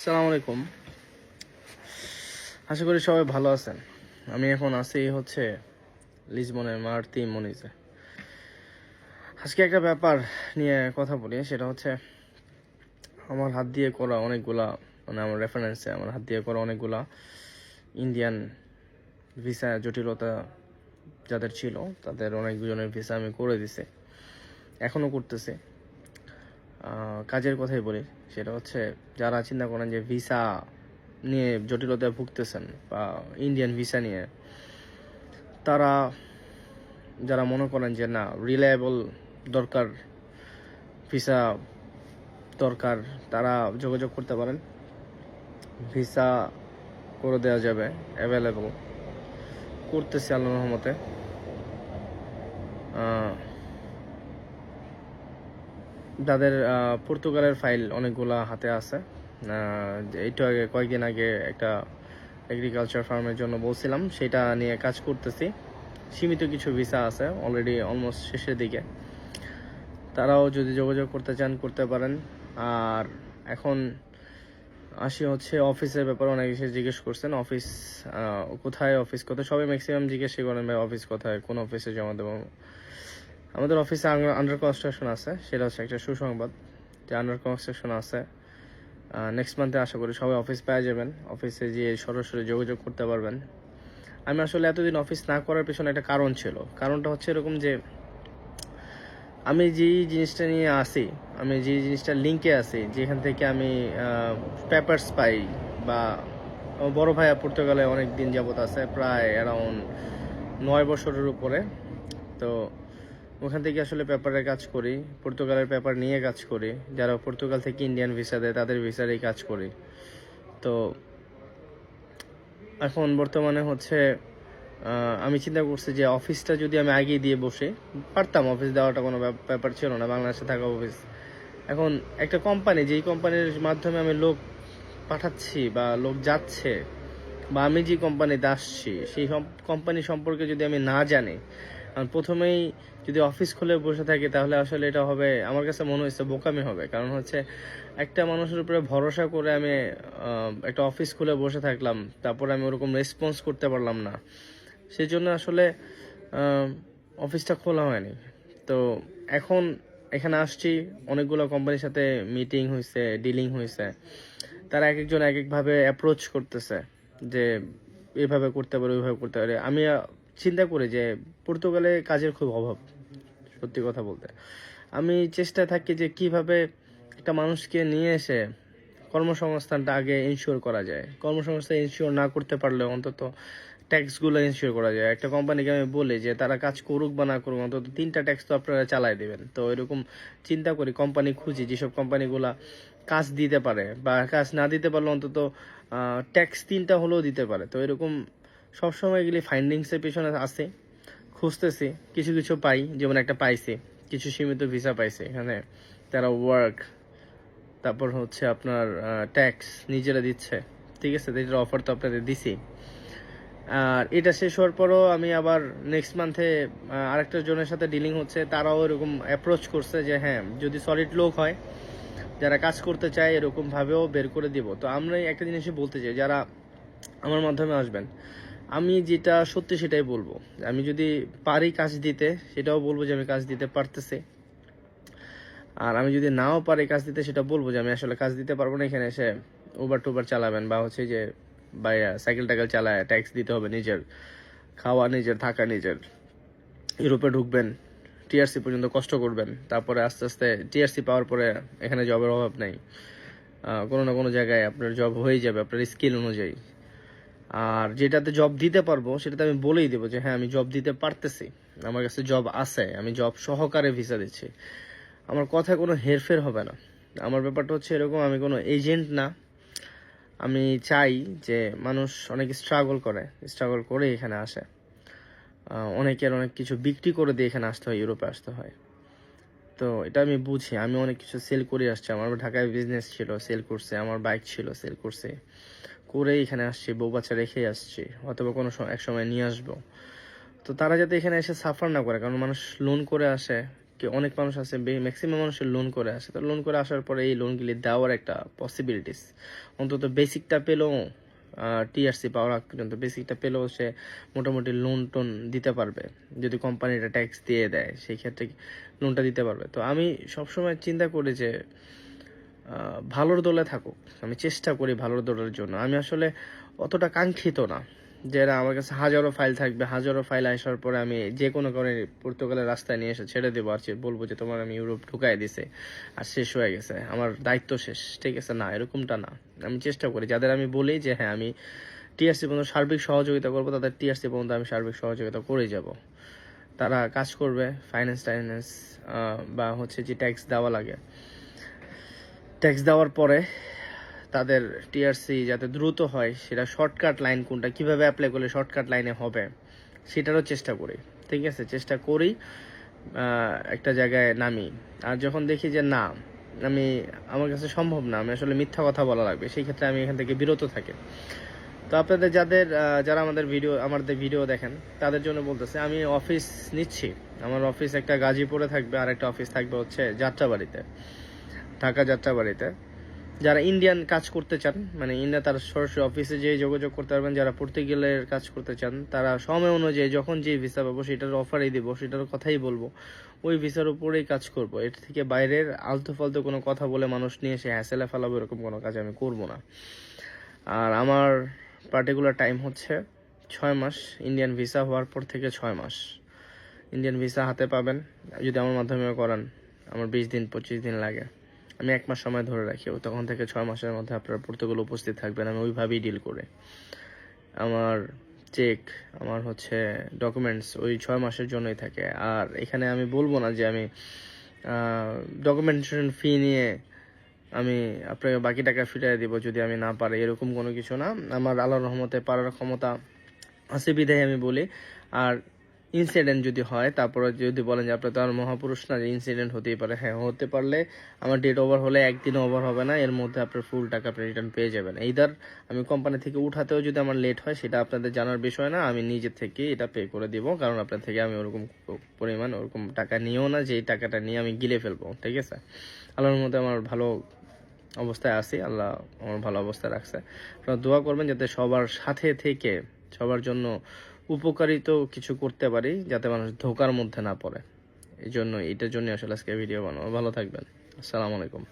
আসসালামু আলাইকুম। আশা করি সবাই ভালো আছেন। আমি এখন আছি হচ্ছে লিসবনের মারতি মনিজে। আজকে একটা ব্যাপার নিয়ে কথা বলি, সেটা হচ্ছে আমার হাত দিয়ে করা অনেকগুলা মানে আমার রেফারেন্সে আমার হাত দিয়ে করা অনেকগুলা ইন্ডিয়ান ভিসা জটিলতা যাদের ছিল, তাদের অনেকজনের ভিসা আমি করে দিছি। এখনও করতেছি। কাজের কথাই বলি। সেটা হচ্ছে, যারা চিন্তা করেন যে ভিসা নিয়ে জটিলতায় ভুগতেছেন বা ইন্ডিয়ান ভিসা নিয়ে, তারা, যারা মনে করেন যে না রিলায়েবল দরকার ভিসা দরকার, তারা যোগাযোগ করতে পারেন। ভিসা করে দেওয়া যাবে অ্যাভেলেবল করতেছি আল্লাহ রহমতে। যাদের পর্তুগালের ফাইল অনেকগুলা হাতে আছে। একটু আগে কয়েকদিন আগে একটা এগ্রিকালচার ফার্মের জন্য বলছিলাম, সেটা নিয়ে কাজ করতেছি। সীমিত কিছু ভিসা আছে অলরেডি অলমোস্ট শেষের দিকে। তারাও যদি যোগাযোগ করতে চান, করতে পারেন। আর এখন আসি হচ্ছে অফিসের ব্যাপারে, অনেক কিছু জিজ্ঞেস করছেন অফিস কোথায় অফিস কোথায়? সবাই ম্যাক্সিমাম জিজ্ঞেস করেন ভাই অফিস কোথায়? কোন অফিসে জমা দেবো? আমাদের অফিসে আন্ডার কনস্ট্রাকশন আছে, সেটা হচ্ছে একটা সুসংবাদ, যে আন্ডার কনস্ট্রাকশন আছে। নেক্সট মান্থে আশা করি সবাই অফিস পেয়ে যাবেন অফিসে গিয়ে সরাসরি যোগাযোগ করতে পারবেন। আমি আসলে এতদিন অফিস না করার পেছনে একটা কারণ ছিল। কারণটা হচ্ছে এরকম যে, আমি যেই জিনিসটা নিয়ে আসি, আমি যে জিনিসটা লিঙ্কে আসি, যেখান থেকে আমি পেপারস পাই, বা বড় ভাইয়া পর্তুগালে অনেক দিন যাবত আছে, প্রায় অ্যারাউন্ড নয় বছরের উপরে। তো ওখান থেকে আসলে পেপারের কাজ করি, পর্তুগালের পেপার নিয়ে কাজ করি, যারা পর্তুগাল থেকে ইন্ডিয়ান ভিসা দেয় তাদের ভিসারেই কাজ করি। তো এখন বর্তমানে হচ্ছে আমি চিন্তা করছি যে অফিসটা যদি আমি আগে দিয়ে বসে, পারতাম অফিস দেওয়াটা কোনো ব্যাপ- ব্যাপার ছিল না, বাংলাদেশে থাকা অফিস। এখন একটা কোম্পানি যেই কোম্পানির মাধ্যমে আমি লোক পাঠাচ্ছি বা লোক যাচ্ছে, বা আমি যে কোম্পানিতে আসছি, সেই কোম্পানি সম্পর্কে যদি আমি না জানি কারণ প্রথমেই যদি অফিস খুলে বসে থাকি, তাহলে আসলে এটা হবে, আমার কাছে মনে হচ্ছে বোকামি হবে। কারণ হচ্ছে, একটা মানুষের উপরে ভরসা করে আমি একটা অফিস খুলে বসে থাকলাম, তারপরে আমি ওরকম রেসপন্স করতে পারলাম না। সেই জন্য আসলে অফিসটা খোলা হয়নি। তো এখন এখানে আসছি, অনেকগুলো কোম্পানির সাথে মিটিং হয়েছে ডিলিং হয়েছে। তারা এক একজন এক একভাবে অ্যাপ্রোচ করতেছে, যে এভাবে করতে পারে, ওইভাবে করতে পারে। আমি চিন্তা করি যে পর্তুগালে কাজের খুব অভাব, সত্যি কথা বলতে। আমি চেষ্টা থাকি যে কীভাবে একটা মানুষকে নিয়ে এসে কর্মসংস্থানটা আগে ইনশিওর করা যায়। কর্মসংস্থান ইনশিওর না করতে পারলে অন্তত ট্যাক্সগুলো ইনশিওর করা যায়। একটা কোম্পানিকে আমি বলি যে তারা কাজ করুক বা না করুক, অন্তত তিনটা ট্যাক্স তো আপনারা চালাই দেবেন। তো এরকম চিন্তা করি কোম্পানি খুঁজি, যেসব কোম্পানিগুলা কাজ দিতে পারে বা কাজ না দিতে পারলে অন্তত ট্যাক্স তিনটা হলেও দিতে পারে। তো এরকম সবসময় এগুলি ফাইন্ডিংসের পেছনে আছে। খুঁজতেছি, কিছু কিছু পাই, যেমন একটা পাইছি, কিছু সীমিত ভিসা পাইছে, এখানে তারা ওয়ার্ক তারপর হচ্ছে আপনার ট্যাক্স নিজেরা দিচ্ছে, ঠিক আছে? এটার অফার তো আপনাদের দিছি। আর এটা শেষ হওয়ার পরও আমি আবার নেক্সট মান্থে আরেকটা জনের সাথে ডিলিং হচ্ছে, তারাও এরকম অ্যাপ্রোচ করছে যে হ্যাঁ যদি সলিড লোক হয়, যারা কাজ করতে চায়, এরকমভাবেও বের করে দিব। তো আমরা একটা জিনিসই বলতে চাই, যারা আমার মাধ্যমে আসবেন আমি যেটা সত্যি সেটাই বলব। আমি যদি পারি কাজ দিতে, সেটাও বলব যে আমি কাজ দিতে পারতেছি। আর আমি যদি নাও পারি কাজ দিতে, সেটা বলব যে আমি আসলে কাজ দিতে পারব না। এখানে এসে উবার টুবার চালাবেন বা হচ্ছে যে বা সাইকেল টাইকেল চালায় ট্যাক্স দিতে হবে নিজের, খাওয়া নিজের, থাকা নিজের। ইউরোপে ঢুকবেন টিআরসি পর্যন্ত কষ্ট করবেন। তারপরে আস্তে আস্তে টিআরসি পাওয়ার পরে এখানে জবের অভাব নেই। কোনো না কোনো জায়গায় আপনার জব হয়ে যাবে, আপনার স্কিল অনুযায়ী। আর যেটাতে জব দিতে পারব, সেটাতে আমি বলেই দেবো যে হ্যাঁ আমি জব দিতে পারতেছি। আমার কাছে জব আছে, আমি জব সহকারে ভিসা দিচ্ছি। আমার কথায় কোনো হেরফের হবে না। আমার ব্যাপারটা হচ্ছে এরকম, আমি কোনো এজেন্ট না। আমি চাই যে, মানুষ অনেক স্ট্রাগল করে স্ট্রাগল করে এখানে আসে। অনেকের অনেক কিছু বিক্রি করে দিয়ে এখানে আসতে হয়, ইউরোপে আসতে হয়। তো এটা আমি বুঝি, আমি অনেক কিছু সেল করে আসছি। আমার ঢাকায় বিজনেস ছিল সেল করছে, আমার বাইক ছিল সেল করছে। করে এখানে আসছি, বউ বাচ্চা রেখে আসছি, অথবা কোনো এক সময় নিয়ে আসব। তো তারা যাতে এখানে এসে সাফার না করে, কারণ মানুষ লোন করে আসে, কি অনেক মানুষ আছে ম্যাক্সিমাম মানুষের লোন করে আসে। তো লোন করে আসার পরে এই লোনগুলি দেওয়ার একটা পসিবিলিটিস অন্তত বেসিকটা পেলেও টিআরসি পাওয়ার আগ পর্যন্ত বেসিকটা পেলেও সে মোটামুটি লোন টোন দিতে পারবে। যদি কোম্পানিটা ট্যাক্স দিয়ে দেয়, সেই ক্ষেত্রে লোনটা দিতে পারবে। তো আমি সবসময় চিন্তা করি যে ভালোর দলে থাকুক। আমি চেষ্টা করি ভালোর দলের জন্য। আমি আসলে অতটা কাঙ্ক্ষিত না যে না, আমার কাছে হাজারো ফাইল থাকবে। হাজারো ফাইল আসার পরে আমি যে কোনো কারণে পর্তুগালের রাস্তায় নিয়ে এসে ছেড়ে দেবো আর বলব যে তোমার আমি ইউরোপ ঢুকাই দিছে আর শেষ হয়ে গেছে। আমার দায়িত্ব শেষ। ঠিক আছে? না এরকমটা না। আমি চেষ্টা করি। যাদের আমি বলি যে হ্যাঁ আমি টিআরসি পর্যন্ত সার্বিক সহযোগিতা করব তাদের টিআরসি পর্যন্ত আমি সার্বিক সহযোগিতা করে যাব। তারা কাজ করবে ফাইন্যান্স টাইন্যান্স বা হচ্ছে যে ট্যাক্স দেওয়া লাগে। ট্যাক্স দেওয়ার পরে তাদের টিআরসি যাতে দ্রুত হয়, সেটা শর্টকাট লাইন কোনটা, কীভাবে অ্যাপ্লাই করলে শর্টকাট লাইনে হবে, সেটারও চেষ্টা করি, ঠিক আছে? চেষ্টা করি একটা জায়গায় নামি। আর যখন দেখি যে না, আমি, আমার কাছে সম্ভব না, আমি আসলে মিথ্যা কথা বলা লাগবে, সেই ক্ষেত্রে আমি এখান থেকে বিরত থাকি। তো আপনাদের যাদের যারা আমাদের ভিডিও আমাদের ভিডিও দেখেন, তাদের জন্য বলতেছে, আমি অফিস নিচ্ছি। আমার অফিস একটা গাজীপুরে থাকবে আর একটা অফিস থাকবে হচ্ছে যাত্রাবাড়িতে। ঢাকা যাত্রাবাড়িতে, যারা ইন্ডিয়ান কাজ করতে চান মানে ইন্ডিয়া তার সরাসরি অফিসে যেয়ে যোগাযোগ করতে পারবেন, যারা পর্তুগালের কাজ করতে চান, তারা সময় অনুযায়ী যখন যে ভিসা পাবো সেটার অফারই দিব, সেটার কথাই বলব। ওই ভিসার উপরেই কাজ করব। এর থেকে বাইরের আলতু ফালতু কোনো কথা বলে মানুষ নিয়ে এসে হ্যাসেলে ফেলাবো এরকম কোনো কাজ আমি করব না। আর আমার পার্টিকুলার টাইম হচ্ছে ছয় মাস। ইন্ডিয়ান ভিসা হওয়ার পর থেকে ছয় মাস। ইন্ডিয়ান ভিসা হাতে পাবেন। যদি আমার মাধ্যমে করান, আমার বিশ দিন, পঁচিশ দিন লাগে। আমি এক মাস সময় ধরে রাখি, তখন থেকে ছয় মাসের মধ্যে আপনারা পর্তুগাল উপস্থিত থাকবেন, আমি ওইভাবেই ডিল করে। আমার চেক আমার হচ্ছে ডকুমেন্টস ওই ছয় মাসের জন্যই থাকে। আর এখানে আমি বলব না যে আমি ডকুমেন্টেশন ফি নিয়ে আমি আপনাকে বাকি টাকা ফিরিয়ে দিব যদি আমি না পারি, এরকম কোনো কিছু না। আমার আল্লাহর রহমতে পারার ক্ষমতা আছে বিধায় আমি বলি। আর ইনসিডেন্ট যদি হয়, তারপরে যদি বলেন যে আপনার তো আর মহাপুরুষ না ইনসিডেন্ট হতেই পারে। হ্যাঁ হতে পারলে আমার ডেট ওভার হলে একদিন ওভার হবে না, এর মধ্যে আপনার ফুল টাকা আপনি রিটার্ন পেয়ে যাবেন। এইদার আমি কোম্পানি থেকে উঠাতেও যদি আমার লেট হয়, সেটা আপনাদের জানার বিষয় না, আমি নিজে থেকে এটা পে করে দিব, কারণ আপনার থেকে আমি ওরকম পরিমাণ ওরকম টাকা নিয়েও না যে টাকাটা নিয়ে আমি গিলে ফেলব, ঠিক আছে? আল্লাহর মধ্যে আমার ভালো অবস্থায় আছি, আল্লাহ আমার ভালো অবস্থায় রাখছে। আপনারা দোয়া করবেন যাতে সবার সাথে থেকে, সবার জন্য উপকারিত কিছু করতে পারি যাতে মানুষ ধোকার মধ্যে না পড়ে। এই জন্য এটার জন্য আসলে আজকে ভিডিও বানাবো। ভালো থাকবেন। আসসালামু আলাইকুম।